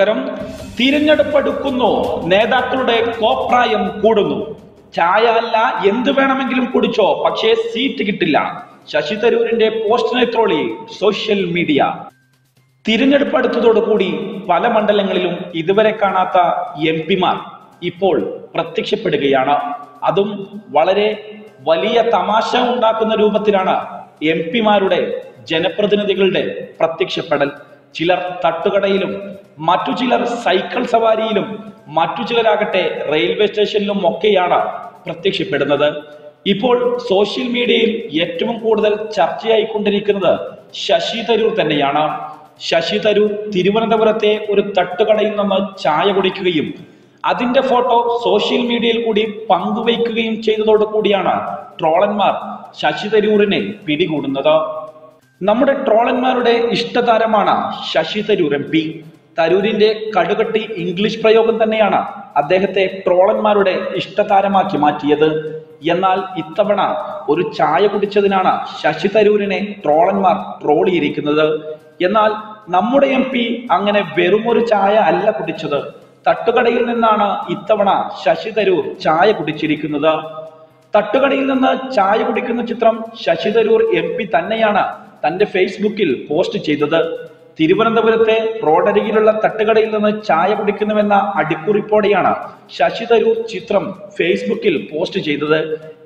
നമസ്കാരം തിരഞ്ഞെടുപ്പ് അടുക്കുന്നു നേതാക്കളുടെ കോപ്രായം കൂടുന്നു. ചായ അല്ല എന്ത് വേണമെങ്കിലും കുടിച്ചോ പക്ഷേ സീറ്റ് കിട്ടില്ല. ശശി തരൂരിന്റെ പോസ്റ്റിനെ ട്രോളി സോഷ്യൽ മീഡിയ. തിരഞ്ഞെടുപ്പ് അടുത്തതോടുകൂടി പല മണ്ഡലങ്ങളിലും ഇതുവരെ കാണാത്ത എം പിമാർ ഇപ്പോൾ പ്രത്യക്ഷപ്പെടുകയാണ്. അതും വളരെ വലിയ തമാശ ഉണ്ടാക്കുന്ന രൂപത്തിലാണ് എം പിമാരുടെ ജനപ്രതിനിധികളുടെ പ്രത്യക്ഷപ്പെടൽ. ചിലർ തട്ടുകടയിലും മറ്റു ചിലർ സൈക്കിൾ സവാരിയിലും മറ്റു ചിലരാകട്ടെ റെയിൽവേ സ്റ്റേഷനിലും ഒക്കെയാണ് പ്രത്യക്ഷപ്പെടുന്നത്. ഇപ്പോൾ സോഷ്യൽ മീഡിയയിൽ ഏറ്റവും കൂടുതൽ ചർച്ചയായിക്കൊണ്ടിരിക്കുന്നത് ശശി തരൂർ തന്നെയാണ്. ശശി തരൂർ തിരുവനന്തപുരത്തെ ഒരു തട്ടുകടയിൽ നിന്ന് ചായ കുടിക്കുകയും അതിന്റെ ഫോട്ടോ സോഷ്യൽ മീഡിയയിൽ കൂടി പങ്കുവയ്ക്കുകയും ചെയ്തതോടു കൂടിയാണ് ട്രോളന്മാർ ശശി തരൂരിനെ പിടികൂടുന്നത്. നമ്മുടെ ട്രോളന്മാരുടെ ഇഷ്ടതാരമാണ് ശശി തരൂർ എം പി. തരൂരിന്റെ കടുകട്ടി ഇംഗ്ലീഷ് പ്രയോഗം തന്നെയാണ് അദ്ദേഹത്തെ ട്രോളന്മാരുടെ ഇഷ്ടതാരമാക്കി മാറ്റിയത്. എന്നാൽ ഇത്തവണ ഒരു ചായ കുടിച്ചതിനാണ് ശശി തരൂരിനെ ട്രോളന്മാർ ട്രോളിയിരിക്കുന്നത്. എന്നാൽ നമ്മുടെ എം പി അങ്ങനെ വെറുമൊരു ചായ അല്ല കുടിച്ചത്. തട്ടുകടയിൽ നിന്നാണ് ഇത്തവണ ശശി തരൂർ ചായ കുടിച്ചിരിക്കുന്നത്. തട്ടുകടയിൽ നിന്ന് ചായ കുടിക്കുന്ന ചിത്രം ശശി തരൂർ എം പി തന്നെയാണ് തന്റെ ഫേസ്ബുക്കിൽ പോസ്റ്റ് ചെയ്തത് തിരുവനന്തപുരത്തെ റോഡരികിലുള്ള തട്ടുകടയിൽ നിന്ന് ചായ കുടിക്കുന്നുവെന്ന അടിക്കുറിപ്പോടെയാണ് ശശി തരൂർ ചിത്രം ഫേസ്ബുക്കിൽ പോസ്റ്റ് ചെയ്തത്.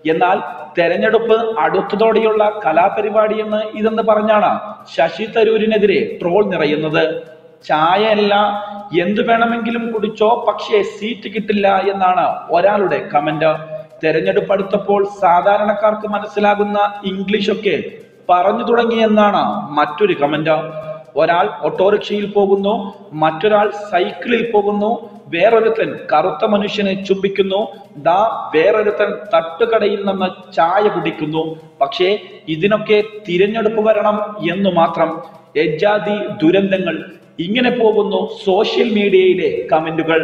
എന്നാൽ തെരഞ്ഞെടുപ്പ് അടുത്തതോടെയുള്ള കലാപരിപാടിയെന്ന് ഇതെന്ന് പറഞ്ഞാണ് ശശി തരൂരിനെതിരെ ട്രോൾ നിറയുന്നത്. ചായയല്ല എന്തു വേണമെങ്കിലും കുടിച്ചോ പക്ഷേ സീറ്റ് കിട്ടില്ല എന്നാണ് ഒരാളുടെ കമന്റ്. തെരഞ്ഞെടുപ്പ് അടുത്തപ്പോൾ സാധാരണക്കാർക്ക് മനസ്സിലാകുന്ന ഇംഗ്ലീഷൊക്കെ പറഞ്ഞു തുടങ്ങി എന്നാണ് മറ്റൊരു കമന്റ് ഒരാൾ ഓട്ടോറിക്ഷയിൽ പോകുന്നു മറ്റൊരാൾ സൈക്കിളിൽ പോകുന്നു വേറൊരുത്തൻ കറുത്ത മനുഷ്യനെ ചുംബിക്കുന്നു ദാ വേറൊരുത്തൻ തട്ടുകടയിൽ നിന്ന് ചായ കുടിക്കുന്നു. പക്ഷേ ഇതിനൊക്കെ തിരഞ്ഞെടുപ്പ് വരണം എന്ന് മാത്രം എജാതി ദുരന്തങ്ങൾ ഇങ്ങനെ പോകുന്നു സോഷ്യൽ മീഡിയയിലെ കമന്റുകൾ.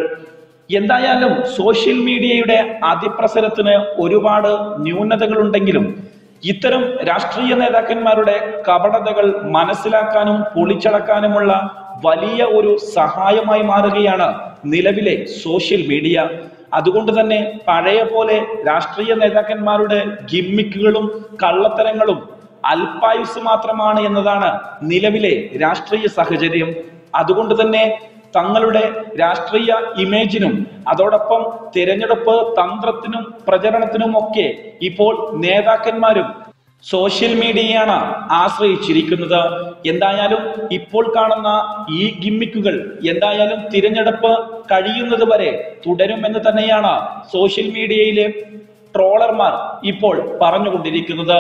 എന്തായാലും സോഷ്യൽ മീഡിയയുടെ അതിപ്രസരത്തിന് ഒരുപാട് ന്യൂനതകളുണ്ടെങ്കിലും ഇത്തരം രാഷ്ട്രീയ നേതാക്കന്മാരുടെ കപടതകൾ മനസ്സിലാക്കാനും പൊളിച്ചടക്കാനുമുള്ള വലിയ ഒരു സഹായമായി മാറുകയാണ് നിലവിലെ സോഷ്യൽ മീഡിയ. അതുകൊണ്ട് തന്നെ പഴയ പോലെ രാഷ്ട്രീയ നേതാക്കന്മാരുടെ ഗിമ്മിക്കുകളും കള്ളത്തരങ്ങളും അല്പായുസ് മാത്രമാണ് എന്നതാണ് നിലവിലെ രാഷ്ട്രീയ സാഹചര്യം. അതുകൊണ്ട് തന്നെ തങ്ങളുടെ രാഷ്ട്രീയ ഇമേജിനും അതോടൊപ്പം തിരഞ്ഞെടുപ്പ് തന്ത്രത്തിനും പ്രചരണത്തിനും ഒക്കെ ഇപ്പോൾ നേതാക്കന്മാരും സോഷ്യൽ മീഡിയയാണ് ആശ്രയിച്ചിരിക്കുന്നത്. എന്തായാലും ഇപ്പോൾ കാണുന്ന ഈ ഗിമ്മിക്കുകൾ എന്തായാലും തിരഞ്ഞെടുപ്പ് കഴിയുന്നത് വരെ തുടരുമെന്ന് തന്നെയാണ് സോഷ്യൽ മീഡിയയിലെ ട്രോളർമാർ ഇപ്പോൾ പറഞ്ഞുകൊണ്ടിരിക്കുന്നത്.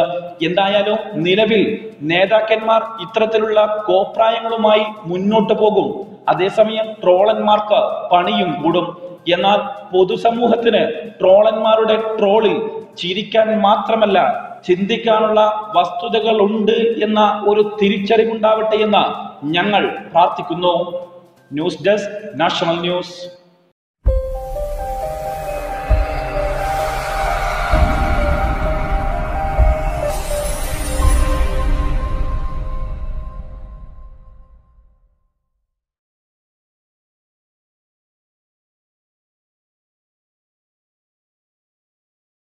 എന്തായാലും നിലവിൽ നേതാക്കന്മാർ ഇത്തരത്തിലുള്ള കോപ്രായങ്ങളുമായി മുന്നോട്ട് പോകും. അതേസമയം ട്രോളന്മാർക്ക് പണിയും കൂടും. എന്നാൽ പൊതുസമൂഹത്തിന് ട്രോളന്മാരുടെ ട്രോളിൽ ചിരിക്കാൻ മാത്രമല്ല ചിന്തിക്കാനുള്ള വസ്തുതകൾ ഉണ്ട് എന്ന ഒരു തിരിച്ചറിവുണ്ടാവട്ടെ എന്ന് ഞങ്ങൾ പ്രാർത്ഥിക്കുന്നു. News desk national news.